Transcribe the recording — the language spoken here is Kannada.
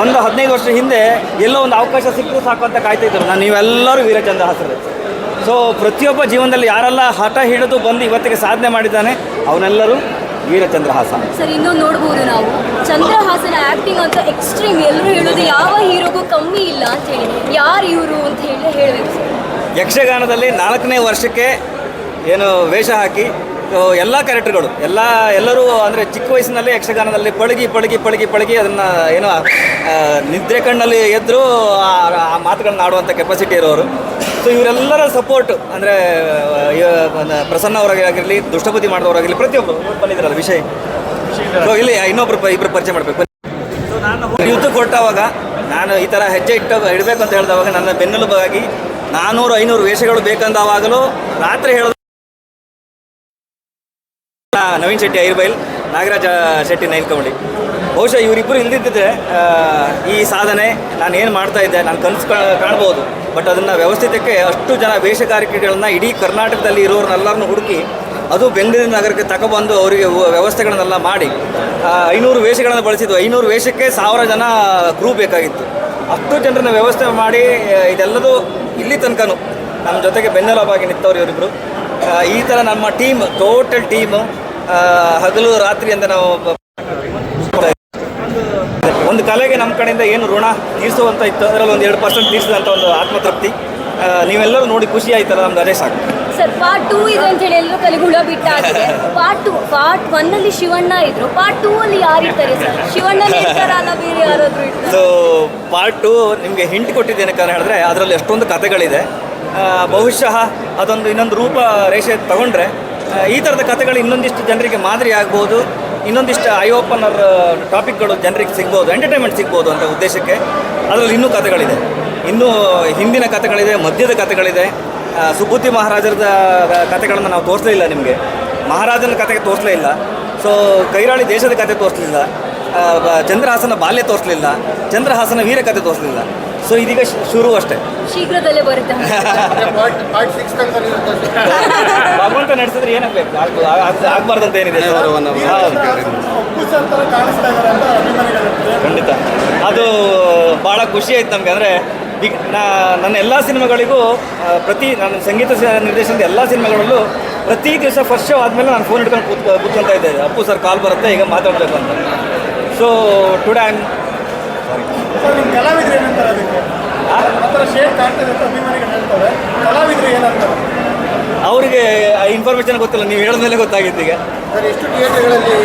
ಒಂದು ಹದಿನೈದು ವರ್ಷ ಹಿಂದೆ ಎಲ್ಲೋ ಒಂದು ಅವಕಾಶ ಸಿಕ್ಕರೂ ಸಾಕು ಅಂತ ಕಾಯ್ತಾ ಇದ್ರು ನಾನು ನೀವೆಲ್ಲರೂ ವೀರಚಂದ್ರ ಹಾಸರು ಸೊ ಪ್ರತಿಯೊಬ್ಬ ಜೀವನದಲ್ಲಿ ಯಾರೆಲ್ಲ ಹಠ ಹಿಡಿದು ಬಂದು ಇವತ್ತಿಗೆ ಸಾಧನೆ ಮಾಡಿದ್ದಾನೆ ಅವನೆಲ್ಲರೂ ವೀರಚಂದ್ರ ಹಾಸ ಸರ್ ಇನ್ನೊಂದು ನೋಡ್ಬೋದು ನಾವು. ಚಂದ್ರಹಾಸನ ಆಕ್ಟಿಂಗ್ ಅಂತ ಎಕ್ಸ್ಟ್ರೀಮ್ ಎಲ್ಲರೂ ಹೇಳೋದು ಯಾವ ಹೀರೋಗೂ ಕಮ್ಮಿ ಇಲ್ಲ ಅಂತ ಹೇಳಿ. ಯಾರು ಇವರು ಅಂತ ಹೇಳಿ ಹೇಳಬೇಕು ಯಕ್ಷಗಾನದಲ್ಲಿ ನಾಲ್ಕನೇ ವರ್ಷಕ್ಕೆ ಏನು ವೇಷ ಹಾಕಿ ಎಲ್ಲ ಕ್ಯಾರೆಕ್ಟರ್ಗಳು ಎಲ್ಲ, ಎಲ್ಲರೂ ಅಂದರೆ ಚಿಕ್ಕ ವಯಸ್ಸಿನಲ್ಲಿ ಯಕ್ಷಗಾನದಲ್ಲಿ ಪಳಗಿ ಪಳಗಿ ಪಳಗಿ ಪಳಗಿ ಅದನ್ನು ಏನೋ ನಿದ್ರೆ ಕಣ್ಣಲ್ಲಿ ಎದ್ದರೂ ಆ ಮಾತುಗಳನ್ನ ಆಡುವಂಥ ಕೆಪಾಸಿಟಿ ಇರೋರು. ಸೊ ಇವರೆಲ್ಲರ ಸಪೋರ್ಟ್ ಅಂದರೆ ಪ್ರಸನ್ನ ಅವರಾಗಿರಲಿ ದುಷ್ಟಪತಿ ಮಾಡಿದವರಾಗಿರಲಿ ಪ್ರತಿಯೊಬ್ಬರು ಬಂದಿದ್ದಾರಲ್ಲ ವಿಷಯ. ಸೊ ಇಲ್ಲಿ ಇನ್ನೊಬ್ರು ಇಬ್ಬರು ಪರಿಚಯ ಮಾಡಬೇಕು. ಸೊ ನಾನು ಯುದ್ಧ ಕೊಟ್ಟವಾಗ ನಾನು ಈ ಥರ ಹೆಜ್ಜೆ ಇಟ್ಟ, ಇಡಬೇಕು ಅಂತ ಹೇಳಿದವಾಗ ನನ್ನ ಬೆನ್ನೆಲುಬಾಗಿ ನಾನ್ನೂರು ಐನೂರು ವೇಷಗಳು ಬೇಕಂದವಾಗಲೂ ರಾತ್ರಿ ಹೇಳೋದು ನವೀನ್ ಶೆಟ್ಟಿ ಐರ್ಬೈಲ್ ನಾಗರಾಜ ಶೆಟ್ಟಿ ನೈಲ್ಕಮಡಿ ಬಹುಶಃ ಇವರಿಬ್ಬರು ಇಲ್ದಿದ್ದರೆ ಈ ಸಾಧನೆ ನಾನು ಏನು ಮಾಡ್ತಾ ಇದ್ದೆ, ನಾನು ಕನಸು ಕಾಣ್ಬೋದು. ಬಟ್ ಅದನ್ನು ವ್ಯವಸ್ಥಿತಕ್ಕೆ ಅಷ್ಟು ಜನ ವೇಷಗಾರಿಕೆಗಳನ್ನ ಇಡೀ ಕರ್ನಾಟಕದಲ್ಲಿ ಇರೋರನ್ನೆಲ್ಲರನ್ನು ಹುಡುಕಿ, ಅದು ಬೆಂಗಳೂರು ನಗರಕ್ಕೆ ತಗೊಬಂದು ಅವರಿಗೆ ವ್ಯವಸ್ಥೆಗಳನ್ನೆಲ್ಲ ಮಾಡಿ ಐನೂರು ವೇಷಗಳನ್ನು ಬಳಸಿದ್ವು. ಐನೂರು ವೇಷಕ್ಕೆ ಸಾವಿರ ಜನ ಕ್ರೂ ಬೇಕಾಗಿತ್ತು. ಅಷ್ಟು ಜನರನ್ನು ವ್ಯವಸ್ಥೆ ಮಾಡಿ ಇದೆಲ್ಲದೂ ಇಲ್ಲಿ ತನಕನೂ. ನಮ್ಮ ಜೊತೆಗೆ ಬೆನ್ನೆಲುಬಾಗಿ ನಿಂತವ್ರು ಇವರಿಬ್ಬರು ಈ ಥರ ನಮ್ಮ ಟೀಮ್ ಟೋಟಲ್ ಟೀಮು ಹಗಲು ರಾತ್ರಿ ಅಂತ ನಾವು ಒಂದು ಕಲೆಗೆ ನಮ್ಮ ಕಡೆಯಿಂದ ಏನು ಋಣ ತೀರಿಸುವಂತ ಇತ್ತು ಅದರಲ್ಲಿ ಒಂದು ಎರಡು ಪರ್ಸೆಂಟ್ ತೀರಿಸಿದಂಥ ಒಂದು ಆತ್ಮತೃಪ್ತಿ. ನೀವೆಲ್ಲರೂ ನೋಡಿ ಖುಷಿ ಆಯ್ತಲ್ಲ ನಮ್ದು ಅದೇ ಸಾಕು. ಸರ್ ಪಾರ್ಟ್ ಟೂ ಇದೆ ಅಂತ ಹೇಳಿ ಎಲ್ಲರೂ ಕಲಿ ಹುಳ ಬಿಟ್ಟಾಗಿದೆ. ಪಾರ್ಟ್ ಟು ಪಾರ್ಟ್ ಒನ್ ಅಲ್ಲಿ ಶಿವಣ್ಣ ಇದ್ರು. ಪಾರ್ಟ್ ಟೂ ಅಲ್ಲಿ ಯಾರಿರ್ತಾರೆ ಸರ್? ಬೇರೆ ಯಾರಾದ್ರೂ ಇರ್ತಾರೆ ಸೊ ಪಾರ್ಟ್ ಟು ನಿಮಗೆ ಹಿಂಟ್ ಕೊಟ್ಟಿದ್ದೇನೆ ಕಾರಣ ಹೇಳಿದ್ರೆ ಅದರಲ್ಲಿ ಎಷ್ಟೊಂದು ಕತೆಗಳಿದೆ ಬಹುಶಃ ಅದೊಂದು ಇನ್ನೊಂದು ರೂಪ ರೇಷೆ ತಗೊಂಡ್ರೆ ಈ ಥರದ ಕಥೆಗಳು ಇನ್ನೊಂದಿಷ್ಟು ಜನರಿಗೆ ಮಾದರಿ ಆಗ್ಬೋದು. ಇನ್ನೊಂದಿಷ್ಟು ಐ ಓಪನರ್ ಟಾಪಿಕ್ಗಳು ಜನರಿಗೆ ಸಿಗ್ಬೋದು, ಎಂಟರ್ಟೈನ್ಮೆಂಟ್ ಸಿಗ್ಬೋದು ಅಂತ ಉದ್ದೇಶಕ್ಕೆ ಅದರಲ್ಲಿ ಇನ್ನೂ ಕಥೆಗಳಿದೆ. ಇನ್ನೂ ಹಿಂದಿನ ಕಥೆಗಳಿದೆ, ಮಧ್ಯದ ಕಥೆಗಳಿದೆ. ಸುಬುದ್ಧಿ ಮಹಾರಾಜರದ ಕಥೆಗಳನ್ನು ನಾವು ತೋರಿಸಲೇ ಇಲ್ಲ ನಿಮಗೆ. ಮಹಾರಾಜನ ಕಥೆಗೆ ತೋರಿಸಲೇ ಇಲ್ಲ. ಸೊ ಕೈರಾಳಿ ದೇಶದ ಕಥೆ ತೋರಿಸಲಿಲ್ಲ. ಚಂದ್ರಹಾಸನ ಬಾಲ್ಯ ತೋರಿಸಲಿಲ್ಲ. ಚಂದ್ರಹಾಸನ ವೀರ ಕಥೆ ತೋರಿಸಲಿಲ್ಲ. ಸೊ ಇದೀಗ ಶುರು ಅಷ್ಟೇ. ಶೀಘ್ರದಲ್ಲೇ ಬರುತ್ತೆ. ಭಗವಂತ ನಡೆಸಿದ್ರೆ ಏನಾಗಬೇಕು? ಆಗ್ಬಾರ್ದಂತ ಅಂತ ಏನಿದೆ ಖಂಡಿತ. ಅದು ಭಾಳ ಖುಷಿ ಆಯ್ತು ನಮ್ಗೆ. ಅಂದರೆ ಈಗ ನಾ ನನ್ನ ಎಲ್ಲ ಸಿನಿಮಾಗಳಿಗೂ ಪ್ರತಿ ನನ್ನ ಸಂಗೀತ ನಿರ್ದೇಶನದ ಎಲ್ಲ ಸಿನಿಮಾಗಳಲ್ಲೂ ಪ್ರತಿ ದಿವಸ ಫಸ್ಟ್ ಶೋ ಆದಮೇಲೆ ನಾನು ಫೋನ್ ಹಿಡ್ಕೊಂಡು ಕೂತ್ ಕೂತ್ಕೊಂತ ಇದ್ದೆ. ಅಪ್ಪು ಸರ್ ಕಾಲ್ ಬರುತ್ತೆ ಈಗ ಮಾತಾಡಬೇಕು ಅಂತ. ಸೊ ಟುಡೇ ಐ ಅವರಿಗೆ ಇನ್ಫಾರ್ಮೇಶನ್ ಗೊತ್ತಿಲ್ಲ ನೀವು ಹೇಳಿದ್ಮೇಲೆ ಗೊತ್ತಾಗಿತ್ತು ಈಗ. ಸರ್ ಎಷ್ಟು ಥಿಯೇಟರ್ಗಳಲ್ಲಿ